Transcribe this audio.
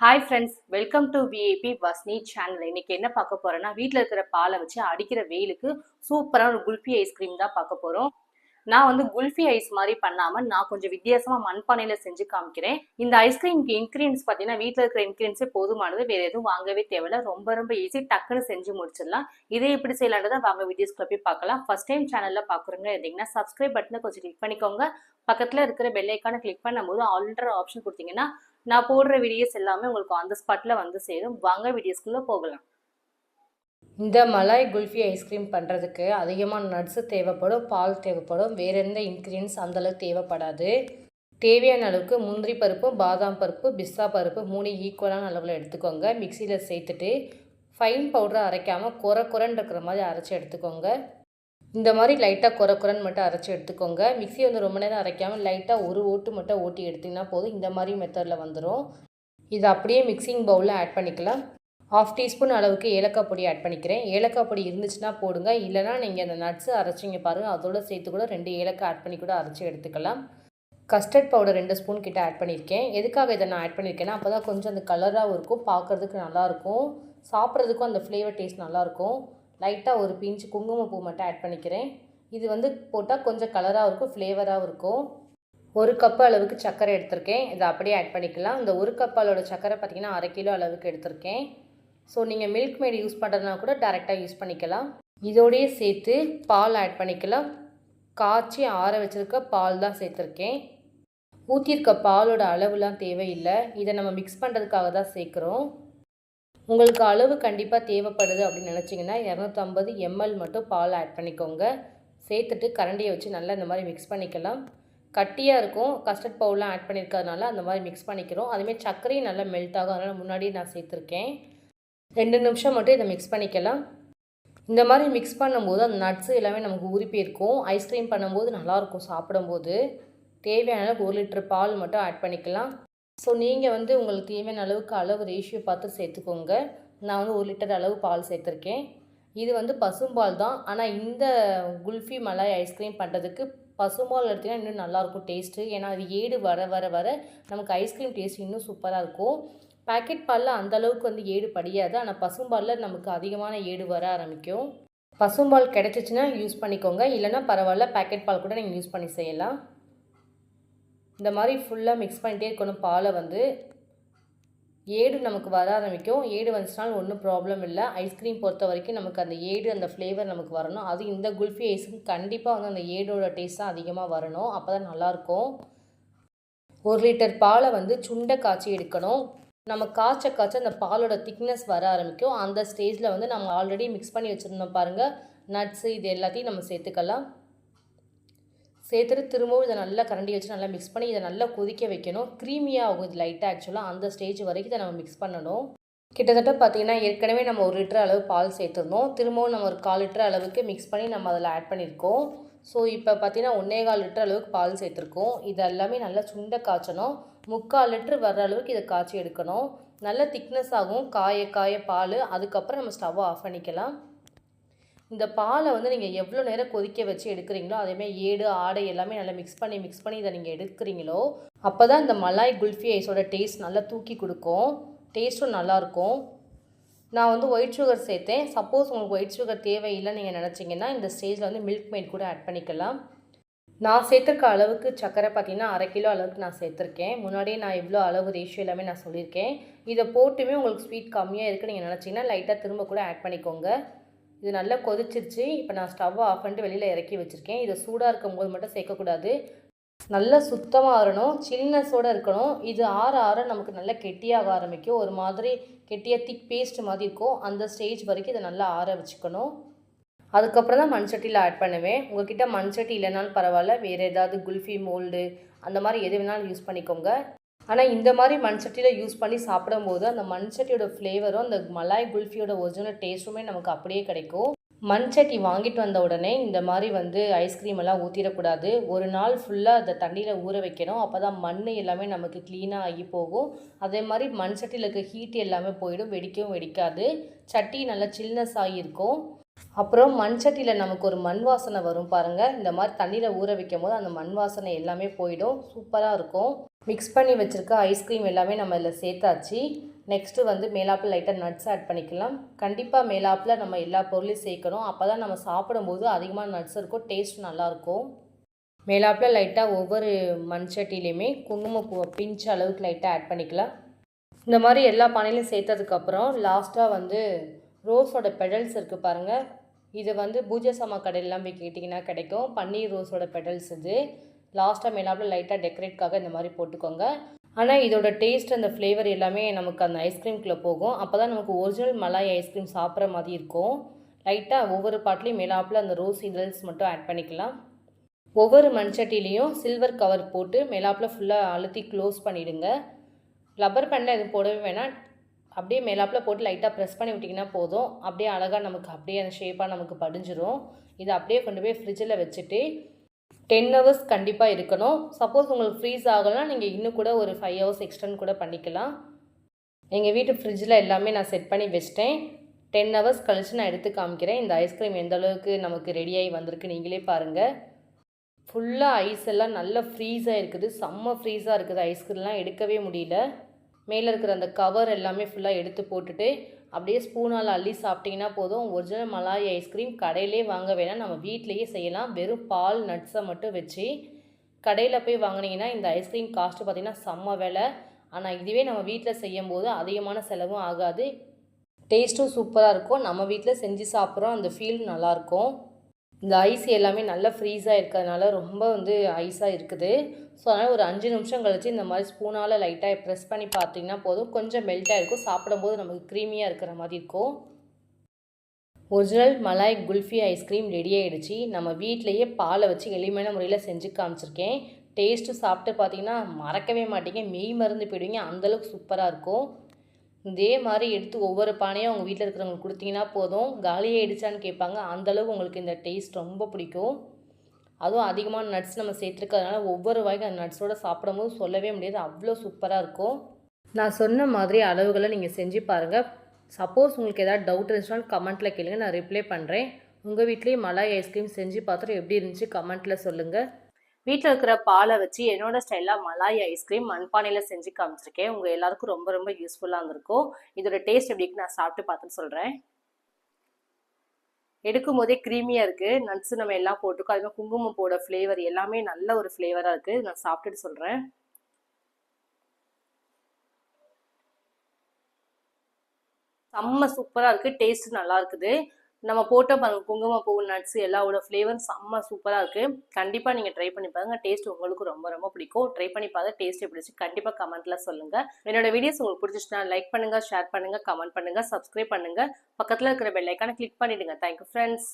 Hi friends welcome to VAB வஸ்னி channel இன்னைக்கு என்ன பார்க்க போறோம்னா வீட்டில் இருக்கிற பாலை வச்சு அடிக்கிற வெயிலுக்கு சூப்பரான ஒரு குல்ஃபி ஐஸ்கிரீம் தான் பார்க்க போறோம். நான் வந்து குல்ஃபி ஐஸ் மாதிரி பண்ணாமல் நான் கொஞ்சம் வித்தியாசமாக மண்பானையில் செஞ்சு காமிக்கிறேன். இந்த ஐஸ்கிரீம்க்கு இன்க்ரீடியன்ஸ் பார்த்தீங்கன்னா வீட்டில் இருக்கிற இன்க்ரீடியன்ஸே போதுமானது வேறு எதுவும் வாங்கவே தேவையில்ல. ரொம்ப ரொம்ப ஈஸி டக்குன்னு செஞ்சு முடிச்சிடலாம். இதே எப்படி செய்யலான்றதை வாங்க வீடியோஸ்க்குள்ள போய் பார்க்கலாம். ஃபர்ஸ்ட் டைம் சேனலில் பாக்குறவங்க இருந்தீங்கன்னா சப்ஸ்கிரைப் பட்டனை கொஞ்சம் கிளிக் பண்ணிக்கோங்க. பக்கத்தில் இருக்கிற பெல்லைக்கான கிளிக் பண்ணும்போது ஆல்ரெடி ஆப்ஷன் கொடுத்தீங்கன்னா நான் போடுற வீடியோஸ் எல்லாமே உங்களுக்கு ஆன் த ஸ்பாட்டில் வந்து சேரும். வாங்க வீடியோஸ்குள்ளே போகலாம். இந்த மலாய் குல்ஃபி ஐஸ்கிரீம் பண்ணுறதுக்கு அதிகமாக நட்ஸு தேவைப்படும் பால் தேவைப்படும் வேறு எந்த இன்க்ரீடியன்ஸ் அந்தளவுக்கு தேவைப்படாது. தேவையான அளவுக்கு முந்திரி பருப்பு பாதாம் பருப்பு பிஸ்தா பருப்பு மூணு ஈக்குவலான அளவில் எடுத்துக்கோங்க. மிக்சியில் சேர்த்துட்டு ஃபைன் பவுடரை அரைக்காமல் குறை குறைன்னு இருக்கிற மாதிரி அரைச்சி எடுத்துக்கோங்க. இந்த மாதிரி லைட்டாக குறை குறைன்னு மட்டும் அரைச்சி எடுத்துக்கோங்க. மிக்ஸி வந்து ரொம்ப நேரம் அரைக்காமல் லைட்டாக ஒரு ஓட்டு மட்டும் ஓட்டி எடுத்திங்கன்னா போதும். இந்த மாதிரி மெத்தடில் வந்துடும் இதை அப்படியே மிக்சிங் பவுலில் ஆட் பண்ணிக்கலாம். ஆஃப் டீஸ்பூன் அளவுக்கு ஏலக்காய் பொடி ஆட் பண்ணிக்கிறேன். ஏலக்காய் பொடி இருந்துச்சுன்னா போடுங்க. இல்லைனா நீங்கள் அந்த நட்ஸு அரைச்சிங்க பாருங்கள் அதோட சேர்த்து கூட ரெண்டு ஏலக்காய் ஆட் பண்ணி கூட அரைச்சி எடுத்துக்கலாம். கஸ்டர்ட் பவுடர் ரெண்டு ஸ்பூன் கிட்ட ஆட் பண்ணியிருக்கேன். எதுக்காக இதை நான் ஆட் பண்ணியிருக்கேன்னா அப்போ தான் கொஞ்சம் அந்த கலராகவும் இருக்கும். பார்க்குறதுக்கு நல்லாயிருக்கும் சாப்பிட்றதுக்கும் அந்த ஃப்ளேவர் டேஸ்ட் நல்லாயிருக்கும் லைட்டாக ஒரு பிஞ்சு குங்குமப்பூ மட்டும் ஆட் பண்ணிக்கிறேன். இது வந்து போட்டால் கொஞ்சம் கலராகவும் இருக்கும் ஃப்ளேவராகவும் இருக்கும். ஒரு கப் அளவுக்கு சர்க்கரை எடுத்திருக்கேன். இதை அப்படியே ஆட் பண்ணிக்கலாம். இந்த ஒரு கப் அளவோட சர்க்கரை பார்த்திங்கன்னா அரை கிலோ அளவுக்கு எடுத்திருக்கேன். ஸோ நீங்கள் மில்க் மேட் யூஸ் பண்ணுறதுனா கூட டேரெக்டாக யூஸ் பண்ணிக்கலாம். இதோடையே சேர்த்து பால் ஆட் பண்ணிக்கலாம். காய்ச்சி ஆற வச்சுருக்க பால் தான் சேர்த்துருக்கேன். ஊற்றியிருக்க பாலோட அளவுலாம் தேவையில்லை. இதை நம்ம மிக்ஸ் பண்ணுறதுக்காக தான் சேர்க்குறோம். உங்களுக்கு அளவு கண்டிப்பாக தேவைப்படுது அப்படின்னு நினச்சிங்கன்னா இரநூத்தம்பது எம்எல் மட்டும் பால் ஆட் பண்ணிக்கோங்க. சேர்த்துட்டு கரண்டியை வச்சு நல்லா இந்த மாதிரி மிக்ஸ் பண்ணிக்கலாம். கட்டியாக இருக்கும். கஸ்டர்ட் பவுலாம் ஆட் பண்ணியிருக்கிறதுனால அந்த மாதிரி மிக்ஸ் பண்ணிக்கிறோம். அதுமாரி சர்க்கரையும் நல்லா மெல்ட் ஆகும். அதனால் முன்னாடியே நான் சேர்த்துருக்கேன். ரெண்டு நிமிஷம் மட்டும் இதை மிக்ஸ் பண்ணிக்கலாம். இந்த மாதிரி மிக்ஸ் பண்ணும்போது அந்த நட்ஸு எல்லாமே நமக்கு உரிப்பி இருக்கும். ஐஸ்கிரீம் பண்ணும்போது நல்லாயிருக்கும் சாப்பிடும்போது. தேவையான ஒரு லிட்டர் பால் மட்டும் ஆட் பண்ணிக்கலாம். ஸோ நீங்கள் வந்து உங்களுக்கு தேவையான அளவுக்கு அளவு ரேஷியோ பார்த்து சேர்த்துக்கோங்க. நான் வந்து ஒரு லிட்டர் அளவு பால் சேர்த்துருக்கேன். இது வந்து பசும்பால் தான். ஆனால் இந்த குல்ஃபி மலாய் ஐஸ்கிரீம் பண்ணுறதுக்கு பசும்பால் எடுத்திங்கன்னா இன்னும் நல்லாயிருக்கும் டேஸ்ட்டு ஏன்னா அது ஏடு வர வர வர நமக்கு ஐஸ்கிரீம் டேஸ்ட் இன்னும் சூப்பராக இருக்கும். பேக்கெட் பாலில் அந்தளவுக்கு வந்து ஏடு படியாது. ஆனால் பசும்பாலில் நமக்கு அதிகமான ஏடு வர ஆரம்பிக்கும். பசும்பால் கிடச்சிச்சின்னா யூஸ் பண்ணிக்கோங்க. இல்லைனா பரவாயில்ல. பேக்கெட் பால் கூட நீங்கள் யூஸ் பண்ணி செய்யலாம். இந்த மாதிரி ஃபுல்லாக மிக்ஸ் பண்ணிட்டே இருக்கணும். பாலை வந்து ஏடு நமக்கு வர ஆரம்பிக்கும். ஏடு வந்துச்சுனாலும் ஒன்றும் ப்ராப்ளம் இல்லை. ஐஸ்கிரீம் பொறுத்த வரைக்கும் நமக்கு அந்த ஏடு அந்த ஃப்ளேவர் நமக்கு வரணும். அது இந்த குல்ஃபி ஐஸுக்கு கண்டிப்பாக வந்து அந்த ஏடோட டேஸ்ட் தான் அதிகமாக வரணும். அப்போ தான் நல்லாயிருக்கும். ஒரு லிட்டர் பாலை வந்து சுண்டை காய்ச்சி எடுக்கணும். நம்ம காய்ச்ச காய்ச்ச அந்த பாலோட திக்னஸ் வர ஆரம்பிக்கும். அந்த ஸ்டேஜில் வந்து நம்ம ஆல்ரெடி மிக்ஸ் பண்ணி வச்சுருந்தோம் பாருங்கள் நட்ஸு இது எல்லாத்தையும் நம்ம சேர்த்துக்கலாம். சேர்த்துட்டு திரும்பவும் இதை நல்லா கரண்டி வச்சு நல்லா மிக்ஸ் பண்ணி இதை நல்லா கொதிக்க வைக்கணும். க்ரீமியாக ஆகும் இது லைட்டாக ஆக்சுவலாக அந்த ஸ்டேஜ் வரைக்கும் இதை நம்ம மிக்ஸ் பண்ணணும். கிட்டத்தட்ட பார்த்திங்கன்னா ஏற்கனவே நம்ம ஒரு லிட்டர் அளவு பால் சேர்த்துருந்தோம். திரும்பவும் நம்ம ஒரு கால் லிட்டர் அளவுக்கு மிக்ஸ் பண்ணி நம்ம அதில் ஆட் பண்ணியிருக்கோம். ஸோ இப்போ பார்த்திங்கன்னா ஒன்றே கால் லிட்டர் அளவுக்கு பால் சேர்த்துருக்கோம். இது எல்லாமே நல்லா சுண்டை காய்ச்சணும். முக்கால் லிட்டர் வர்ற அளவுக்கு இதை காய்ச்சி எடுக்கணும். நல்ல திக்னஸ் ஆகும். காய காய பால் அதுக்கப்புறம் நம்ம ஸ்டவ்வை ஆஃப் பண்ணிக்கலாம். இந்த பாலை வந்து நீங்கள் எவ்வளோ நேரம் கொதிக்க வச்சு எடுக்கிறீங்களோ அதேமாதிரி ஏடு ஆடை எல்லாமே நல்லா மிக்ஸ் பண்ணி மிக்ஸ் பண்ணி இதை நீங்கள் எடுக்கிறீங்களோ அப்போ தான் இந்த மலாய் குல்ஃபி ஐஸோட டேஸ்ட் நல்லா தூக்கி கொடுக்கும். டேஸ்ட்டும் நல்லாயிருக்கும் நான் வந்து ஒயிட் சுகர் சேர்த்தேன். சப்போஸ் உங்களுக்கு ஒயிட் சுகர் தேவையில்லைன்னு நீங்கள் நினச்சிங்கன்னா இந்த ஸ்டேஜில் வந்து மில்க் மெய்ட் கூட ஆட் பண்ணிக்கலாம். நான் சேர்த்துருக்க அளவுக்கு சர்க்கரை பார்த்தீங்கன்னா அரை கிலோ அளவுக்கு நான் சேர்த்துருக்கேன். முன்னாடியே நான் இவ்வளோ அளவு ரேஷியோ எல்லாமே நான் சொல்லியிருக்கேன். இதை போட்டுமே உங்களுக்கு ஸ்வீட் கம்மியாக இருக்குன்னு நீங்கள் நினச்சிங்கன்னா லைட்டாக திரும்ப கூட ஆட் பண்ணிக்கோங்க. இது நல்லா கொதிச்சிருச்சு. இப்போ நான் ஸ்டவ்வை ஆஃப் பண்ணிட்டு வெளியில் இறக்கி வச்சுருக்கேன். இதை சூடாக இருக்கும்போது மட்டும் சேர்க்கக்கூடாது. நல்லா சுத்தமாக ஆறணும். சில்னஸோடு இருக்கணும். இது ஆற ஆற நமக்கு நல்லா கெட்டியாக ஆரம்பிக்கும். ஒரு மாதிரி கெட்டியாக திக் பேஸ்ட் மாதிரி இருக்கும். அந்த ஸ்டேஜ் வரைக்கும் இதை நல்லா ஆற வச்சுக்கணும். அதுக்கப்புறம் தான் மண் சட்டியில் ஆட் பண்ணுவேன். உங்ககிட்ட மண் சட்டி இல்லைனாலும் பரவாயில்ல. வேறு ஏதாவது குல்ஃபி மோல்டு அந்த மாதிரி எது வேணாலும் யூஸ் பண்ணிக்கோங்க. ஆனால் இந்த மாதிரி மண் சட்டியில் யூஸ் பண்ணி சாப்பிடும்போது அந்த மண் சட்டியோட ஃப்ளேவரும் அந்த மலாய் குல்ஃபியோட ஒரிஜினல் டேஸ்ட்டுமே நமக்கு அப்படியே கிடைக்கும். மண் சட்டி வாங்கிட்டு வந்த உடனே இந்த மாதிரி வந்து ஐஸ்கிரீம் எல்லாம் ஊற்றிடக்கூடாது ஒரு நாள் ஃபுல்லாக அதை தண்ணியில் ஊற வைக்கணும். அப்போ தான் மண் எல்லாமே நமக்கு க்ளீனாக ஆகி போகும். அதே மாதிரி மண் சட்டியில் இருக்க ஹீட் எல்லாமே போயிடும். வெடிக்கவும் வெடிக்காது. சட்டி நல்லா சில்னஸ் ஆகியிருக்கும் அப்புறம் மண் சட்டியில் நமக்கு ஒரு மண் வாசனை வரும் பாருங்கள் இந்த மாதிரி தண்ணியில் ஊற வைக்கும் போது அந்த மண் வாசனை எல்லாமே போயிடும். சூப்பராக இருக்கும். மிக்ஸ் பண்ணி வச்சுருக்க ஐஸ்கிரீம் எல்லாமே நம்ம இதில் சேர்த்தாச்சு. நெக்ஸ்ட்டு வந்து மேலாப்பில் லைட்டாக நட்ஸ் ஆட் பண்ணிக்கலாம். கண்டிப்பாக மேலாப்பில் நம்ம எல்லா பொருளையும் சேர்க்கணும். அப்போ தான் நம்ம சாப்பிடும்போது அதிகமாக நட்ஸ் இருக்கும். டேஸ்ட் நல்லாயிருக்கும் மேலாப்பில் லைட்டாக ஒவ்வொரு மண் சட்டிலையுமே குங்குமப்பூவை பிஞ்ச் அளவுக்கு லைட்டாக ஆட் பண்ணிக்கலாம். இந்த மாதிரி எல்லா பானையிலையும் சேர்த்ததுக்கப்புறம் லாஸ்ட்டாக வந்து ரோஸோட பெடல்ஸ் இருக்குது பாருங்கள் இது வந்து பூஜை சாமா கடையிலலாம் போய் கேட்டிங்கன்னா கிடைக்கும். பன்னீர் ரோஸோட பெடல்ஸ் இது. லாஸ்ட்டாக மேலாப்பில் லைட்டாக டெக்கரேட்காக இந்த மாதிரி போட்டுக்கோங்க. ஆனால் இதோட டேஸ்ட் அந்த ஃப்ளேவர் எல்லாமே நமக்கு அந்த ஐஸ்கிரீம்குள்ளே போகும். அப்போ தான் நமக்கு ஒரிஜினல் மலாய் ஐஸ்கிரீம் சாப்பிட்ற மாதிரி இருக்கும். லைட்டாக ஒவ்வொரு பாட்டிலையும் மேலாப்பில் அந்த ரோஸ் இதழ்ஸ் மட்டும் ஆட் பண்ணிக்கலாம். ஒவ்வொரு மண்சட்டிலையும் சில்வர் கவர் போட்டு மேலாப்பில் ஃபுல்லாக அழுத்தி க்ளோஸ் பண்ணிவிடுங்க ரப்பர் பேண்டில் எதுவும் போடவே வேணாம். அப்படியே மேலாப்பில் போட்டு லைட்டாக ப்ரெஸ் பண்ணி விட்டிங்கன்னா போதும். அப்படியே அழகாக நமக்கு அப்படியே அந்த ஷேப்பாக நமக்கு படிஞ்சிடும் இதை அப்படியே கொண்டு போய் ஃப்ரிட்ஜில் வச்சுட்டு டென் ஹவர்ஸ் கண்டிப்பாக இருக்கணும். சப்போஸ் உங்களுக்கு ஃப்ரீஸ் ஆகலைன்னா நீங்கள் இன்னும் கூட ஒரு ஃபைவ் ஹவர்ஸ் எக்ஸ்டெண்ட் கூட பண்ணிக்கலாம். எங்கள் வீட்டு ஃப்ரிட்ஜில் எல்லாமே நான் செட் பண்ணி வச்சிட்டேன். டென் ஹவர்ஸ் கழித்து நான் எடுத்து காமிக்கிறேன். இந்த ஐஸ்கிரீம் எந்த அளவுக்கு நமக்கு ரெடியாகி வந்திருக்கு நீங்களே பாருங்கள் ஃபுல்லாக ஐஸ் எல்லாம் நல்லா ஃப்ரீஸாக இருக்குது. செம்ம ஃப்ரீஸாக இருக்குது. ஐஸ்கிரீம்லாம் எடுக்கவே முடியல. மேலே இருக்கிற அந்த கவர் எல்லாமே ஃபுல்லாக எடுத்து போட்டுட்டு அப்படியே ஸ்பூனால் அள்ளி சாப்பிட்டிங்கன்னா போதும். ஒரிஜினல் மலாய் ஐஸ்கிரீம் கடையிலே வாங்க வேணாம். நம்ம வீட்டிலையே செய்யலாம். வெறும் பால் நட்ஸை மட்டும் வச்சு கடையில் போய் வாங்கினீங்கன்னா இந்த ஐஸ்கிரீம் காஸ்ட்டு பார்த்திங்கன்னா செம்ம விலை. ஆனால் இதுவே நம்ம வீட்டில் செய்யும் போது அதிகமான செலவும் ஆகாது. டேஸ்ட்டும் சூப்பராக இருக்கும். நம்ம வீட்டில் செஞ்சு சாப்பிட்றோம். அந்த ஃபீல் நல்லாயிருக்கும் இந்த ஐஸ் எல்லாமே நல்லா ஃப்ரீஸாக இருக்கிறதுனால ரொம்ப வந்து ஐஸாக இருக்குது. ஸோ அதனால் ஒரு அஞ்சு நிமிஷம் கழிச்சு இந்த மாதிரி ஸ்பூனால் லைட்டாக ப்ரெஸ் பண்ணி பார்த்தீங்கன்னா போதும். கொஞ்சம் மெல்ட்டாக இருக்கும். சாப்பிடும்போது நமக்கு க்ரீமியாக இருக்கிற மாதிரி இருக்கும். Original malai kulfi ice cream ready ஆகிடுச்சு நம்ம வீட்டிலையே பாலை வச்சு எளிமையான முறையில் செஞ்சு காமிச்சிருக்கேன். டேஸ்ட்டு சாப்பிட்டு பார்த்தீங்கன்னா மறக்கவே மாட்டீங்க. மெய் மருந்து போயிடுவீங்க. அந்தளவுக்கு சூப்பராக இருக்கும். இதே மாதிரி எடுத்து ஒவ்வொரு பானையும் அவங்க வீட்டில் இருக்கிறவங்களுக்கு கொடுத்தீங்கன்னா போதும். காலியாகிடுச்சான்னு கேட்பாங்க. அந்தளவுக்கு உங்களுக்கு இந்த டேஸ்ட் ரொம்ப பிடிக்கும். அதுவும் அதிகமான நட்ஸ் நம்ம சேர்த்துருக்கிறதுனால ஒவ்வொரு வாய்க்கும் அந்த நட்ஸோடு சாப்பிடும்போது சொல்லவே முடியாது. அவ்வளோ சூப்பராக இருக்கும். நான் சொன்ன மாதிரி அளவுகளை நீங்கள் செஞ்சு பாருங்கள் சப்போஸ் உங்களுக்கு ஏதாவது டவுட் இருந்துச்சுன்னா கமெண்ட்டில் கேளுங்க. நான் ரிப்ளை பண்ணுறேன் உங்கள் வீட்லேயும் மலாய் ஐஸ்கிரீம் செஞ்சு பார்த்துட்டு எப்படி இருந்துச்சு கமெண்ட்டில் சொல்லுங்கள் வீட்டில் இருக்கிற பாலை வச்சு என்னோட ஸ்டைலாக மலாய் ஐஸ்கிரீம் மண்பானையில் செஞ்சு காமிச்சிருக்கேன். உங்கள் எல்லாருக்கும் ரொம்ப ரொம்ப யூஸ்ஃபுல்லாக இருந்திருக்கும். இதோட டேஸ்ட் எப்படி நான் சாப்பிட்டு பார்த்துட்டு சொல்கிறேன் எடுக்கும் போதே க்ரீமியாக இருக்குது நட்ஸ் நம்ம எல்லாம் போட்டுக்கோ. அது மாதிரி குங்குமம் போட ஃப்ளேவர் எல்லாமே நல்ல ஒரு ஃப்ளேவராக இருக்குது நான் சாப்பிட்டுட்டு சொல்கிறேன் செம்ம சூப்பராக இருக்குது டேஸ்ட் நல்லா இருக்குது. நம்ம போட்ட பாருங்க குங்குமப்பூ நட்ஸ் எல்லாவோட ஃப்ளேவர் செம்ம சூப்பராக இருக்குது கண்டிப்பாக நீங்கள் ட்ரை பண்ணி பாருங்கள் டேஸ்ட் உங்களுக்கு ரொம்ப ரொம்ப பிடிக்கும். ட்ரை பண்ணி பார்த்து டேஸ்ட் எப்படி கண்டிப்பாக கமெண்ட்டில் சொல்லுங்கள் என்னோட வீடியோஸ் உங்களுக்கு பிடிச்சிச்சுன்னா லைக் பண்ணுங்கள் ஷேர் பண்ணுங்கள் கமெண்ட் பண்ணுங்கள் சப்ஸ்கிரைப் பண்ணுங்கள் பக்கத்தில் இருக்கிற பெல் ஐக்கானை கிளிக் பண்ணிவிடுங்க தேங்க்யூ ஃப்ரெண்ட்ஸ்